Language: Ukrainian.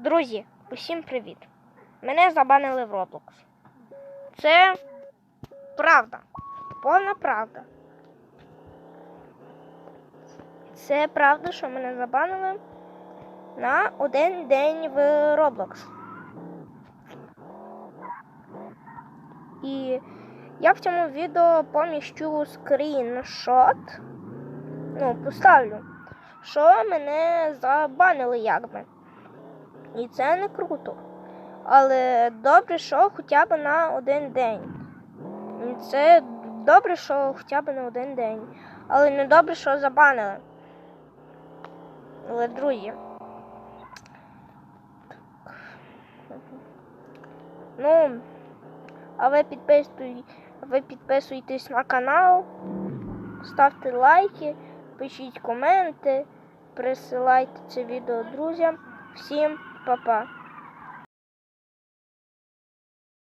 Друзі, усім привіт! Мене забанили в Roblox. Це правда. Повна правда. Це правда, що мене забанили на один день в Roblox. І я в цьому відео поміщу скріншот. Ну, поставлю, що мене забанили якби. І це не круто. Але добре, що хоча б на один день. Це добре, що хоча б на один день. Але не добре, що забанили. Але друзі. Ну, а ви підписуй, ви підписуйтесь на канал, ставте лайки, пишіть коменти, присилайте це відео друзям. Всім 爸爸。